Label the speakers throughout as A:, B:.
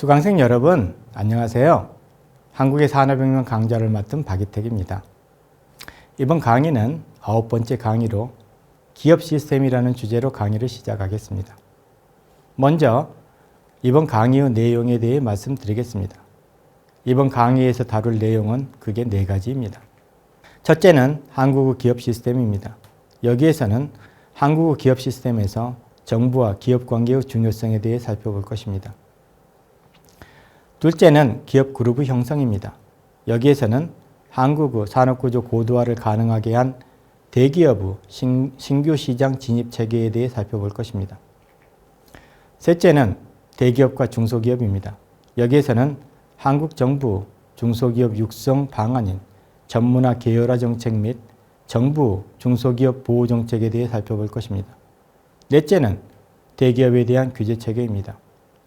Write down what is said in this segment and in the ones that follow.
A: 수강생 여러분, 안녕하세요. 한국의 산업혁명 강좌를 맡은 박이택입니다. 이번 강의는 아홉 번째 강의로 기업 시스템이라는 주제로 강의를 시작하겠습니다. 먼저 이번 강의의 내용에 대해 말씀드리겠습니다. 이번 강의에서 다룰 내용은 크게 네 가지입니다. 첫째는 한국의 기업 시스템입니다. 여기에서는 한국의 기업 시스템에서 정부와 기업 관계의 중요성에 대해 살펴볼 것입니다. 둘째는 기업 그룹의 형성입니다. 여기에서는 한국의 산업구조 고도화를 가능하게 한 대기업의 신, 신규 시장 진입 체계에 대해 살펴볼 것입니다. 셋째는 대기업과 중소기업입니다. 여기에서는 한국 정부 중소기업 육성 방안인 전문화 계열화 정책 및 정부 중소기업 보호 정책에 대해 살펴볼 것입니다. 넷째는 대기업에 대한 규제 체계입니다.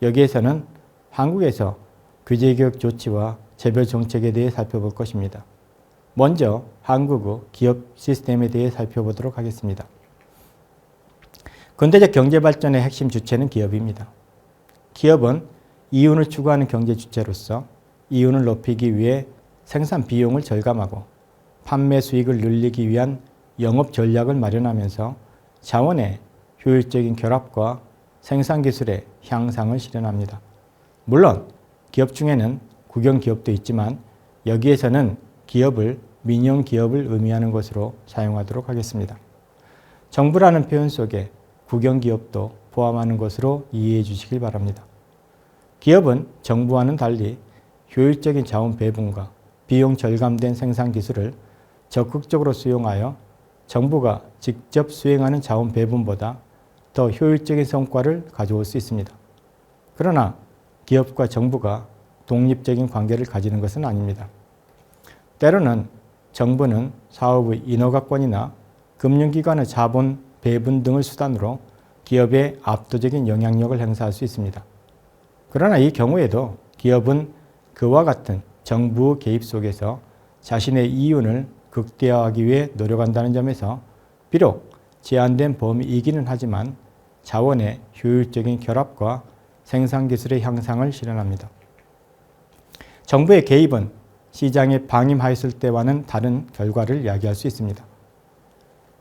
A: 여기에서는 한국에서 규제개혁 조치와 재별 정책에 대해 살펴볼 것입니다. 먼저 한국의 기업 시스템에 대해 살펴보도록 하겠습니다. 근대적 경제 발전의 핵심 주체는 기업입니다. 기업은 이윤을 추구하는 경제 주체로서 이윤을 높이기 위해 생산 비용을 절감하고 판매 수익을 늘리기 위한 영업 전략을 마련하면서 자원의 효율적인 결합과 생산 기술의 향상을 실현합니다. 물론 기업 중에는 국영 기업도 있지만 여기에서는 기업을 민영 기업을 의미하는 것으로 사용하도록 하겠습니다. 정부라는 표현 속에 국영 기업도 포함하는 것으로 이해해 주시길 바랍니다. 기업은 정부와는 달리 효율적인 자원 배분과 비용 절감된 생산 기술을 적극적으로 수용하여 정부가 직접 수행하는 자원 배분보다 더 효율적인 성과를 가져올 수 있습니다. 그러나 기업과 정부가 독립적인 관계를 가지는 것은 아닙니다. 때로는 정부는 사업의 인허가권이나 금융기관의 자본 배분 등을 수단으로 기업에 압도적인 영향력을 행사할 수 있습니다. 그러나 이 경우에도 기업은 그와 같은 정부 개입 속에서 자신의 이윤을 극대화하기 위해 노력한다는 점에서 비록 제한된 범위이기는 하지만 자원의 효율적인 결합과 생산 기술의 향상을 실현합니다. 정부의 개입은 시장에 방임하였을 때와는 다른 결과를 야기할 수 있습니다.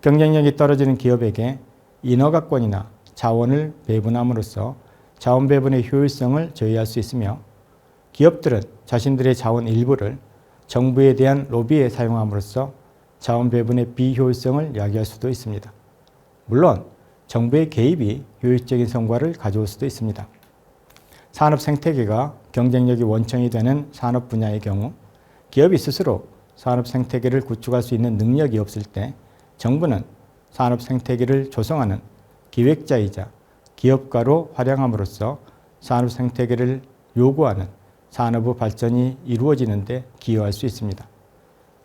A: 경쟁력이 떨어지는 기업에게 인허가권이나 자원을 배분함으로써 자원 배분의 효율성을 저해할 수 있으며 기업들은 자신들의 자원 일부를 정부에 대한 로비에 사용함으로써 자원 배분의 비효율성을 야기할 수도 있습니다. 물론 정부의 개입이 효율적인 성과를 가져올 수도 있습니다. 산업 생태계가 경쟁력이 원천이 되는 산업 분야의 경우 기업이 스스로 산업 생태계를 구축할 수 있는 능력이 없을 때 정부는 산업 생태계를 조성하는 기획자이자 기업가로 활용함으로써 산업 생태계를 요구하는 산업의 발전이 이루어지는 데 기여할 수 있습니다.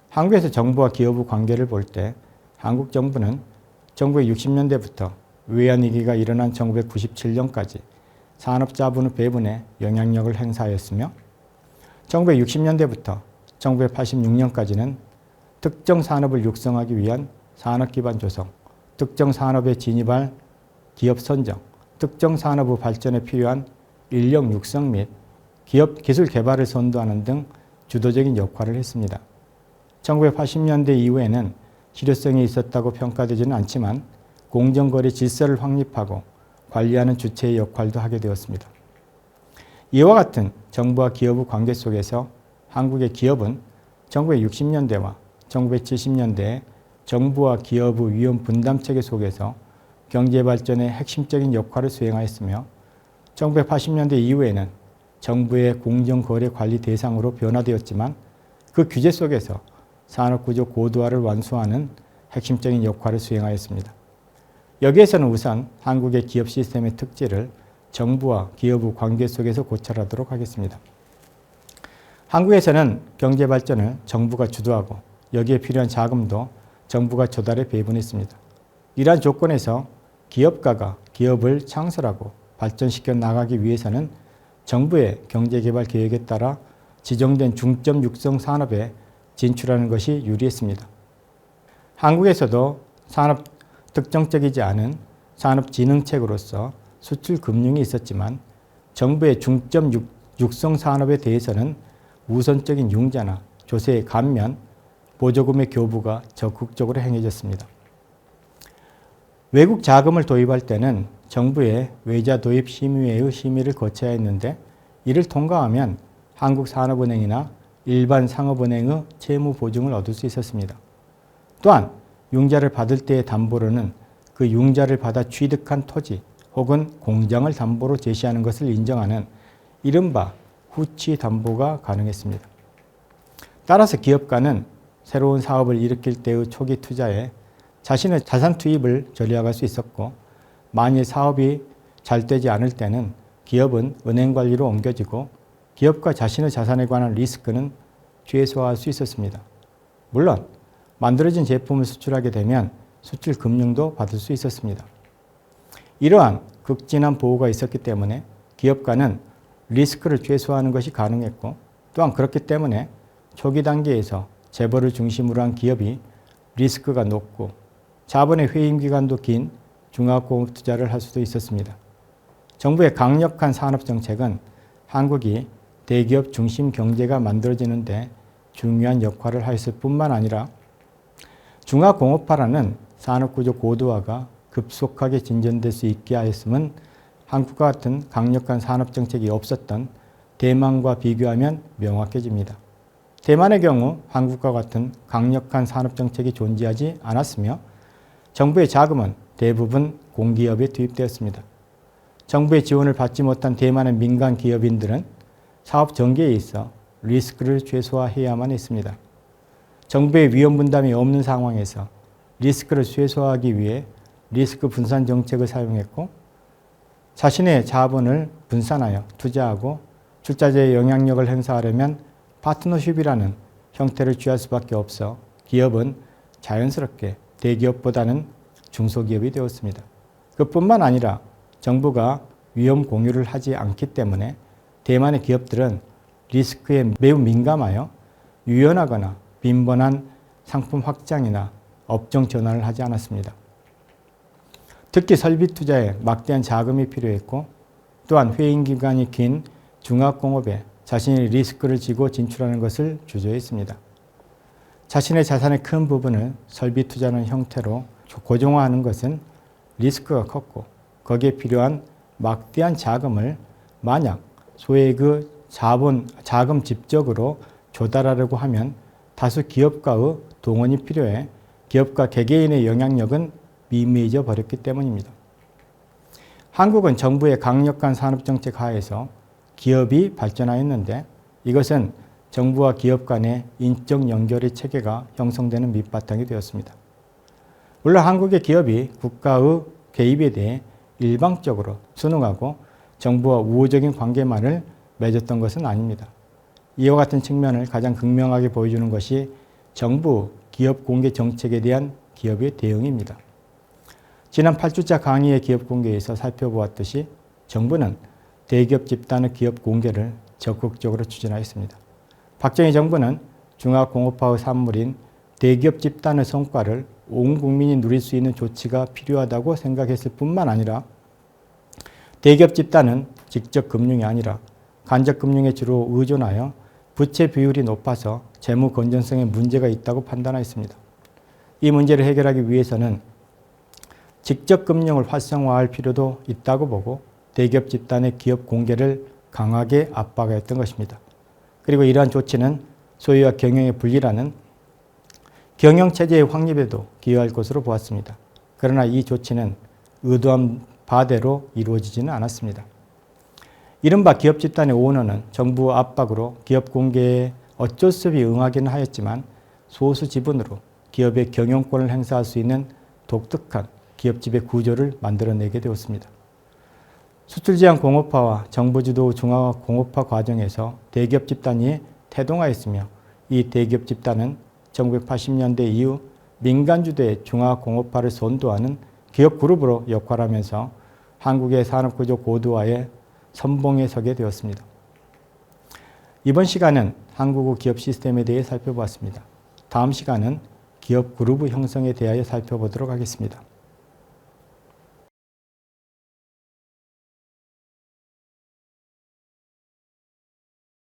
A: 한국에서 정부와 기업의 관계를 볼 때 한국 정부는 1960년대부터 외환위기가 일어난 1997년까지 산업자본의 배분에 영향력을 행사하였으며 1960년대부터 1986년까지는 특정 산업을 육성하기 위한 산업 기반 조성, 특정 산업에 진입할 기업 선정, 특정 산업의 발전에 필요한 인력 육성 및 기업 기술 개발을 선도하는 등 주도적인 역할을 했습니다. 1980년대 이후에는 실효성이 있었다고 평가되지는 않지만 공정거래 질서를 확립하고 관리하는 주체의 역할도 하게 되었습니다. 이와 같은 정부와 기업의 관계 속에서 한국의 기업은 1960년대와 1970년대에 정부와 기업의 위험 분담 체계 속에서 경제 발전에 핵심적인 역할을 수행하였으며 1980년대 이후에는 정부의 공정거래 관리 대상으로 변화되었지만 그 규제 속에서 산업구조 고도화를 완수하는 핵심적인 역할을 수행하였습니다. 여기에서는 우선 한국의 기업 시스템의 특질을 정부와 기업의 관계 속에서 고찰하도록 하겠습니다. 한국에서는 경제 발전을 정부가 주도하고 여기에 필요한 자금도 정부가 조달해 배분했습니다. 이러한 조건에서 기업가가 기업을 창설하고 발전시켜 나가기 위해서는 정부의 경제개발 계획에 따라 지정된 중점 육성 산업에 진출하는 것이 유리했습니다. 한국에서도 산업 특정적이지 않은 산업진흥책으로서 수출 금융이 있었지만 정부의 중점 육성 산업에 대해서는 우선적인 융자나 조세의 감면, 보조금의 교부가 적극적으로 행해졌습니다. 외국 자금을 도입할 때는 정부의 외자 도입 심의회의 심의를 거쳐야 했는데 이를 통과하면 한국산업은행이나 일반 상업은행의 채무 보증을 얻을 수 있었습니다. 또한 융자를 받을 때의 담보로는 그 융자를 받아 취득한 토지 혹은 공장을 담보로 제시하는 것을 인정하는 이른바 후치 담보가 가능했습니다. 따라서 기업가는 새로운 사업을 일으킬 때의 초기 투자에 자신의 자산 투입을 전략할 수 있었고 만일 사업이 잘 되지 않을 때는 기업은 은행 관리로 옮겨지고 기업과 자신의 자산에 관한 리스크는 최소화할 수 있었습니다. 물론 만들어진 제품을 수출하게 되면 수출 금융도 받을 수 있었습니다. 이러한 극진한 보호가 있었기 때문에 기업가는 리스크를 최소화하는 것이 가능했고 또한 그렇기 때문에 초기 단계에서 재벌을 중심으로 한 기업이 리스크가 높고 자본의 회임 기간도 긴 중화공업 투자를 할 수도 있었습니다. 정부의 강력한 산업 정책은 한국이 대기업 중심 경제가 만들어지는데 중요한 역할을 하였을 뿐만 아니라 중화공업화라는 산업구조 고도화가 급속하게 진전될 수 있게 하였음은 한국과 같은 강력한 산업정책이 없었던 대만과 비교하면 명확해집니다. 대만의 경우 한국과 같은 강력한 산업정책이 존재하지 않았으며 정부의 자금은 대부분 공기업에 투입되었습니다. 정부의 지원을 받지 못한 대만의 민간 기업인들은 사업 전개에 있어 리스크를 최소화해야만 했습니다. 정부의 위험 분담이 없는 상황에서 리스크를 최소화하기 위해 리스크 분산 정책을 사용했고 자신의 자본을 분산하여 투자하고 출자제의 영향력을 행사하려면 파트너십이라는 형태를 취할 수밖에 없어 기업은 자연스럽게 대기업보다는 중소기업이 되었습니다. 그뿐만 아니라 정부가 위험 공유를 하지 않기 때문에 대만의 기업들은 리스크에 매우 민감하여 유연하거나 빈번한 상품 확장이나 업종 전환을 하지 않았습니다. 특히 설비 투자에 막대한 자금이 필요했고 또한 회인 기간이 긴 중화공업에 자신의 리스크를 지고 진출하는 것을 주저했습니다. 자신의 자산의 큰 부분을 설비 투자하는 형태로 고정화하는 것은 리스크가 컸고 거기에 필요한 막대한 자금을 만약 소의 그 자본 자금 집적으로 조달하려고 하면 다수 기업가의 동원이 필요해 기업가 개개인의 영향력은 미미해져 버렸기 때문입니다. 한국은 정부의 강력한 산업정책 하에서 기업이 발전하였는데 이것은 정부와 기업 간의 인적 연결의 체계가 형성되는 밑바탕이 되었습니다. 물론 한국의 기업이 국가의 개입에 대해 일방적으로 순응하고 정부와 우호적인 관계만을 맺었던 것은 아닙니다. 이와 같은 측면을 가장 극명하게 보여주는 것이 정부 기업 공개 정책에 대한 기업의 대응입니다. 지난 8주차 강의의 기업 공개에서 살펴보았듯이 정부는 대기업 집단의 기업 공개를 적극적으로 추진하였습니다. 박정희 정부는 중화공업화의 산물인 대기업 집단의 성과를 온 국민이 누릴 수 있는 조치가 필요하다고 생각했을 뿐만 아니라 대기업 집단은 직접 금융이 아니라 간접 금융에 주로 의존하여 부채 비율이 높아서 재무 건전성에 문제가 있다고 판단하였습니다. 이 문제를 해결하기 위해서는 직접 금융을 활성화할 필요도 있다고 보고 대기업 집단의 기업 공개를 강하게 압박했던 것입니다. 그리고 이러한 조치는 소유와 경영의 분리라는 경영체제의 확립에도 기여할 것으로 보았습니다. 그러나 이 조치는 의도한 바대로 이루어지지는 않았습니다. 이른바 기업 집단의 오너는 정부 압박으로 기업 공개에 어쩔 수 없이 응하기는 하였지만 소수 지분으로 기업의 경영권을 행사할 수 있는 독특한 기업집의 구조를 만들어내게 되었습니다. 수출 지향 공업화와 정부 주도 중화화 공업화 과정에서 대기업 집단이 태동하였으며 이 대기업 집단은 1980년대 이후 민간 주도의 중화 공업화를 선도하는 기업 그룹으로 역할하면서 한국의 산업 구조 고도화에 선봉에 서게 되었습니다. 이번 시간은 한국의 기업 시스템에 대해 살펴보았습니다. 다음 시간은 기업 그룹의 형성에 대하여 살펴보도록 하겠습니다.